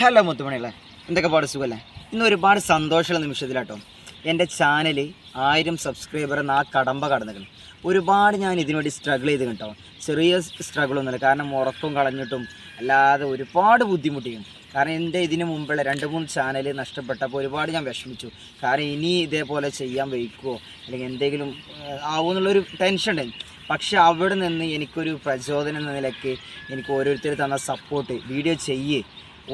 Hello മുത്തുമണികളെ. എന്തൊക്കെ പാട് സുഖമല്ലേ ഇന്ന് ഒരുപാട് സന്തോഷമുള്ള നിമിഷത്തിലാട്ടോ. എന്റെ ചാനൽ ആയിരം സബ്സ്ക്രൈബർ എന്ന ആ കടമ്പ കടന്നിട്ടുണ്ട് ഒരുപാട് ഞാൻ ഇതിനുവേണ്ടി സ്ട്രഗിൾ ചെയ്ത് കേട്ടോ. ചെറിയ സ്ട്രഗിളൊന്നുമില്ല കാരണം ഉറക്കം കളഞ്ഞിട്ടും അല്ലാതെ ഒരുപാട് ബുദ്ധിമുട്ടിയും കാരണം എന്റെ ഇതിന് മുമ്പുള്ള രണ്ട് മൂന്ന് ചാനൽ നഷ്ടപ്പെട്ടപ്പോൾ ഒരുപാട് ഞാൻ വിഷമിച്ചു. കാരണം ഇനി ഇതേപോലെ ചെയ്യാൻ വയ്ക്കുമോ അല്ലെങ്കിൽ എന്തെങ്കിലും ആവുമെന്നുള്ളൊരു ടെൻഷൻ ഉണ്ടായിരുന്നു പക്ഷേ അവിടെ നിന്ന് എനിക്കൊരു പ്രചോദനം എന്ന നിലയ്ക്ക് എനിക്ക് ഓരോരുത്തർ തന്ന സപ്പോർട്ട് വീഡിയോ ചെയ്യേ.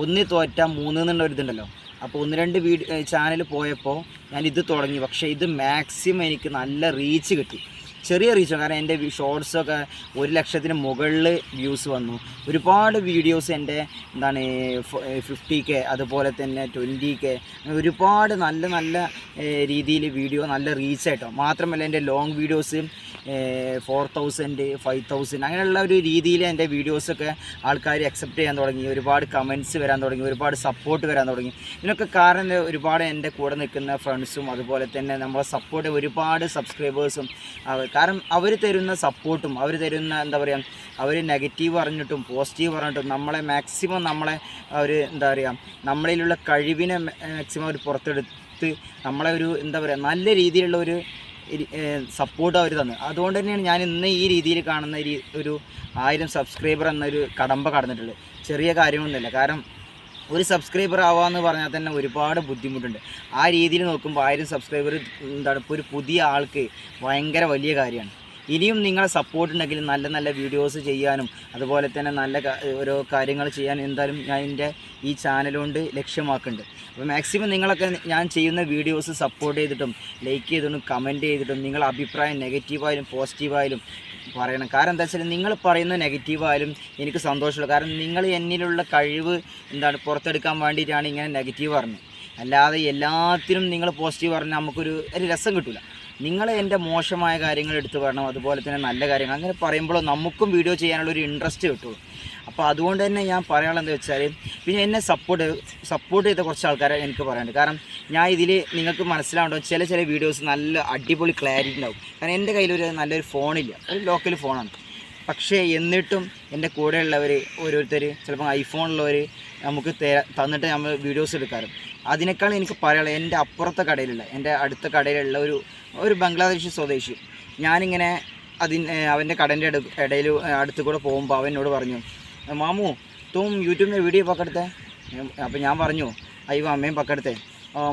ഒന്ന് തോറ്റ മൂന്ന് എന്നുള്ള ഒരു ഇതുണ്ടല്ലോ അപ്പോൾ ഒന്ന് രണ്ട് വീഡിയോ ചാനൽ പോയപ്പോൾ ഞാൻ ഇത് തുടങ്ങി. പക്ഷേ ഇത് മാക്സിമം എനിക്ക് നല്ല റീച്ച് കിട്ടി. ചെറിയ റീച്ച് കാരണം എന്റെ ഷോർട്സൊക്കെ ഒരു ലക്ഷത്തിന് മുകളിൽ വ്യൂസ് വന്നു. ഒരുപാട് വീഡിയോസ് എന്റെ എന്താണ് ഫിഫ്റ്റി കെ അതുപോലെ തന്നെ ട്വന്റി കെ ഒരുപാട് നല്ല നല്ല രീതിയിൽ വീഡിയോ നല്ല റീച്ച് ആയിട്ടോ. മാത്രമല്ല എന്റെ long videos four thousand five thousand അങ്ങനെയുള്ള ഒരു രീതിയിൽ എന്റെ വീഡിയോസൊക്കെ ആൾക്കാർ അക്സെപ്റ്റ് ചെയ്യാൻ തുടങ്ങി. ഒരുപാട് കമന്റ്സ് വരാൻ തുടങ്ങി. ഒരുപാട് സപ്പോർട്ട് വരാൻ തുടങ്ങി. ഇതിനൊക്കെ കാരണം ഒരുപാട് എന്റെ കൂടെ നിൽക്കുന്ന ഫ്രണ്ട്സും അതുപോലെ തന്നെ നമ്മളെ സപ്പോർട്ട് ഒരുപാട് സബ്സ്ക്രൈബേഴ്സും കാരണം അവർ തരുന്ന സപ്പോർട്ടും അവർ തരുന്ന എന്താ പറയുക അവർ നെഗറ്റീവ് പറഞ്ഞിട്ടും പോസിറ്റീവ് പറഞ്ഞിട്ടും നമ്മളെ മാക്സിമം നമ്മളെ അവർ എന്താ പറയുക നമ്മളിലുള്ള കഴിവിനെ മാക്സിമം അവർ പുറത്തെടുത്ത് നമ്മളെ ഒരു എന്താ പറയുക നല്ല രീതിയിലുള്ള ഒരു സപ്പോർട്ട് അവർ തന്നു. അതുകൊണ്ട് തന്നെയാണ് ഞാൻ ഇന്ന് ഈ രീതിയിൽ കാണുന്ന ഒരു ആയിരം സബ്സ്ക്രൈബർ എന്നൊരു കടമ്പ കടന്നിട്ടുള്ളത് ചെറിയ കാര്യമൊന്നുമില്ല കാരണം ഒരു സബ്സ്ക്രൈബർ ആവാമെന്ന് പറഞ്ഞാൽ തന്നെ ഒരുപാട് ബുദ്ധിമുട്ടുണ്ട്. ആ രീതിയിൽ നോക്കുമ്പോൾ ആയിരം സബ്സ്ക്രൈബർ എന്താണ് ഇപ്പോൾ ഒരു പുതിയ ആൾക്ക് ഭയങ്കര വലിയ കാര്യമാണ്. ഇനിയും നിങ്ങളെ സപ്പോർട്ട് ഉണ്ടെങ്കിൽ നല്ല നല്ല വീഡിയോസ് ചെയ്യാനും അതുപോലെ തന്നെ നല്ല ഓരോ കാര്യങ്ങൾ ചെയ്യാൻ എന്തായാലും ഞാൻ എന്റെ ഈ ചാനലുകൊണ്ട് ലക്ഷ്യമാക്കുന്നുണ്ട്. അപ്പോൾ മാക്സിമം നിങ്ങളൊക്കെ ഞാൻ ചെയ്യുന്ന വീഡിയോസ് സപ്പോർട്ട് ചെയ്തിട്ടും ലൈക്ക് ചെയ്തിട്ടും കമന്റ് ചെയ്തിട്ടും നിങ്ങളുടെ അഭിപ്രായം നെഗറ്റീവായാലും പോസിറ്റീവായാലും പറയണം. കാരണം എന്താ വെച്ചാൽ നിങ്ങൾ പറയുന്ന നെഗറ്റീവായാലും എനിക്ക് സന്തോഷമുള്ളൂ കാരണം നിങ്ങൾ എന്നിലുള്ള കഴിവ് എന്താണ് പുറത്തെടുക്കാൻ വേണ്ടിയിട്ടാണ് ഇങ്ങനെ നെഗറ്റീവ് പറഞ്ഞത്. അല്ലാതെ എല്ലാത്തിനും നിങ്ങൾ പോസിറ്റീവ് പറഞ്ഞാൽ നമുക്കൊരു ഒരു രസം കിട്ടില്ല നിങ്ങൾ എന്റെ മോശമായ കാര്യങ്ങൾ എടുത്തു പറയണം അതുപോലെ തന്നെ നല്ല കാര്യങ്ങൾ. അങ്ങനെ പറയുമ്പോൾ നമുക്കും വീഡിയോ ചെയ്യാനുള്ള ഒരു ഇൻട്രസ്റ്റ് കിട്ടുള്ളൂ അപ്പോൾ അതുകൊണ്ട് തന്നെ ഞാൻ പറയാനുള്ളത് വെച്ചാൽ പിന്നെ എന്നെ സപ്പോർട്ട് സപ്പോർട്ട് ചെയ്ത കുറച്ച് ആൾക്കാരെ എനിക്ക് പറയാനുണ്ട്. കാരണം ഞാൻ ഇതിൽ നിങ്ങൾക്ക് മനസ്സിലാവുണ്ടോ ചില ചില വീഡിയോസ് നല്ല അടിപൊളി ക്ലാരിറ്റി ഉണ്ടാവും. കാരണം എന്റെ കയ്യിലൊരു നല്ലൊരു ഫോണില്ല ഒരു ലോക്കൽ ഫോണാണ് പക്ഷേ എന്നിട്ടും എന്റെ കൂടെയുള്ളവർ ഓരോരുത്തർ ചിലപ്പോൾ ഐഫോണുള്ളവർ നമുക്ക് തന്നിട്ട് നമ്മൾ വീഡിയോസ് എടുക്കാറ്. അതിനേക്കാൾ എനിക്ക് പറയാനുള്ളത് എന്റെ അപ്പുറത്തെ കടയിലുള്ള എന്റെ അടുത്ത കടയിലുള്ള ഒരു ഒരു ബംഗ്ലാദേശി സ്വദേശി. ഞാനിങ്ങനെ അതിന് അവന്റെ കടന്റെ ഇടയിൽ അടുത്ത് കൂടെ പോകുമ്പോൾ അവൻ എന്നോട് പറഞ്ഞു മാമു തും യൂട്യൂബിന്റെ വീഡിയോ പക്കെടുത്തെ അപ്പോൾ ഞാൻ പറഞ്ഞു അയ്യോ അമ്മയും പക്കെടുത്തേ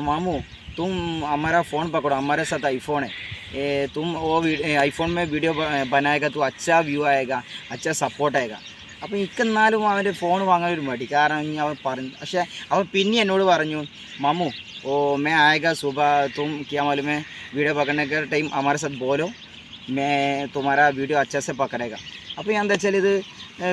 മാമു തും അമ്മാരാ ഫോൺ പക്കടോ അമ്മാരെ സത്ത് ഐഫോണേ. ए, तुम वो आईफोन में वीडियो बनाएगा तो अच्छा व्यू आएगा अच्छा सपोर्ट आएगा। അപ്പോൾ ഇക്കെന്നാലും അവന്റെ ഫോൺ വാങ്ങാൻ ഒരു മടി കാരണം അവൻ പറഞ്ഞു പക്ഷേ അവൻ പിന്നെ എന്നോട് പറഞ്ഞു മമ്മു ഓ മേ ആയക സുബ തും ക്യാമാലും മേ വീഡിയോ പക്കണേക്ക ടൈം അമാരെ സത് ബോലോ മേ തുമാര വീഡിയോ അച്ചാസെ പക്കണേക്ക അപ്പോൾ ഞാൻ എന്താ വെച്ചാൽ ഇത്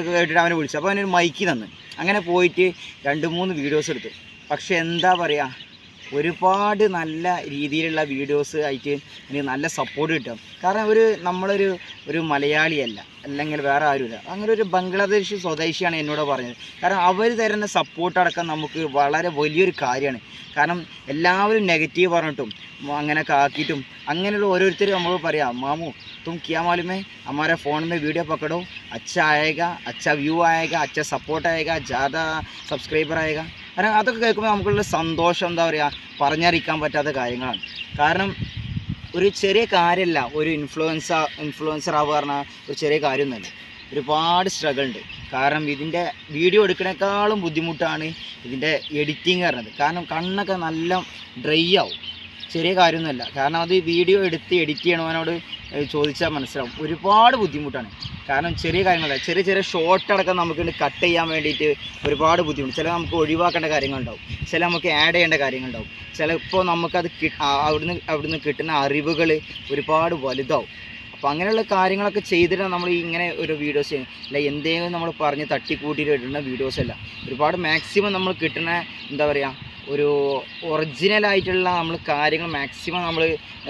കേട്ടിട്ട് അവനെ വിളിച്ചു അപ്പോൾ അവനൊരു മൈക്ക് തന്നു അങ്ങനെ പോയിട്ട് രണ്ട് മൂന്ന് വീഡിയോസ് എടുത്തു പക്ഷേ എന്താ പറയുക ഒരുപാട് നല്ല രീതിയിലുള്ള വീഡിയോസ് ആയിട്ട് എനിക്ക് നല്ല സപ്പോർട്ട് കിട്ടും കാരണം ഒരു നമ്മളൊരു ഒരു മലയാളിയല്ല അല്ലെങ്കിൽ വേറെ ആരുമില്ല അങ്ങനെ ഒരു ബംഗ്ലാദേശ് സ്വദേശിയാണ് എന്നോട് പറഞ്ഞത് കാരണം അവർ തരുന്ന സപ്പോർട്ട് അടക്കം നമുക്ക് വളരെ വലിയൊരു കാര്യമാണ് കാരണം എല്ലാവരും നെഗറ്റീവ് പറഞ്ഞിട്ടും ഉം അങ്ങനെ കാക്കിയിട്ടും അങ്ങനെയുള്ള ഓരോരുത്തരും നമ്മൾ പറയാം മാമു तुम क्या मालूम है हमारे फ़ोन में वीडियो पकड़ो अच्छा आएगा अच्छा व्यू आएगा अच्छा सपोर्ट आएगा ज़्यादा സബ്സ്ക്രൈബർ ആയേക കാരണം അതൊക്കെ കേൾക്കുമ്പോൾ നമുക്കുള്ള സന്തോഷം എന്താ പറയുക പറഞ്ഞറിയിക്കാൻ പറ്റാത്ത കാര്യങ്ങളാണ്. കാരണം ഒരു ചെറിയ കാര്യമല്ല ഒരു ഇൻഫ്ലുവൻസ ഇൻഫ്ലുവൻസർ ആവുക പറഞ്ഞാൽ ഒരു ചെറിയ കാര്യമൊന്നുമല്ല. ഒരുപാട് സ്ട്രഗിൾ ഉണ്ട്. കാരണം ഇതിന്റെ വീഡിയോ എടുക്കണേക്കാളും ബുദ്ധിമുട്ടാണ് ഇതിന്റെ എഡിറ്റിംഗ് പറഞ്ഞത്. കാരണം കണ്ണൊക്കെ നല്ല ഡ്രൈ ആവും. ചെറിയ കാര്യമൊന്നുമല്ല. കാരണം അത് വീഡിയോ എടുത്ത് എഡിറ്റ് ചെയ്യണവനോട് ചോദിച്ചാൽ മനസ്സിലാവും. ഒരുപാട് ബുദ്ധിമുട്ടാണ്. കാരണം ചെറിയ കാര്യങ്ങളല്ല ചെറിയ ചെറിയ ഷോർട്ട് അടക്കം നമുക്ക് കട്ട് ചെയ്യാൻ വേണ്ടിയിട്ട് ഒരുപാട് ബുദ്ധിമുട്ട്. ചില നമുക്ക് ഒഴിവാക്കേണ്ട കാര്യങ്ങളുണ്ടാവും. ചില നമുക്ക് ആഡ് ചെയ്യേണ്ട കാര്യങ്ങളുണ്ടാവും. ചിലപ്പോൾ നമുക്കത് അവിടുന്ന് അവിടുന്ന് കിട്ടുന്ന അറിവുകൾ ഒരുപാട് വലുതാവും. അപ്പോൾ അങ്ങനെയുള്ള കാര്യങ്ങളൊക്കെ ചെയ്തിട്ടാണ് നമ്മൾ ഇങ്ങനെ ഒരു വീഡിയോസ് അല്ല എന്തെങ്കിലും നമ്മൾ പറഞ്ഞ് തട്ടിക്കൂട്ടിയിട്ട് ഇടുന്ന വീഡിയോസ് അല്ല. ഒരുപാട് മാക്സിമം നമ്മൾ കിട്ടുന്ന എന്താ പറയുക ഒരു ഒറിജിനൽ ആയിട്ടുള്ള നമ്മൾ കാര്യങ്ങൾ മാക്സിമം നമ്മൾ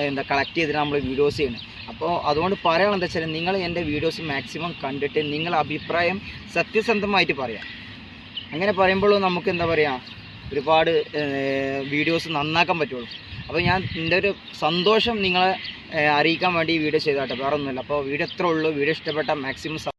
എന്താ കളക്ട് ചെയ്തിട്ട് നമ്മൾ വീഡിയോസ് ചെയ്യണം അപ്പോൾ അതുകൊണ്ട് പറയണം എന്താ വെച്ചാൽ നിങ്ങൾ എന്റെ വീഡിയോസ് മാക്സിമം കണ്ടിട്ട് നിങ്ങളുടെ അഭിപ്രായം സത്യസന്ധമായിട്ട് പറയാം. അങ്ങനെ പറയുമ്പോഴും നമുക്ക് എന്താ പറയുക ഒരുപാട് വീഡിയോസ് നന്നാക്കാൻ പറ്റുള്ളൂ. അപ്പോൾ ഞാൻ എന്റെ ഒരു സന്തോഷം നിങ്ങളെ അറിയിക്കാൻ വേണ്ടി വീഡിയോ ചെയ്താട്ടെ വേറെ ഒന്നുമില്ല അപ്പോൾ വീഡിയോ എത്ര ഉള്ളൂ. വീഡിയോ ഇഷ്ടപ്പെട്ട മാക്സിമം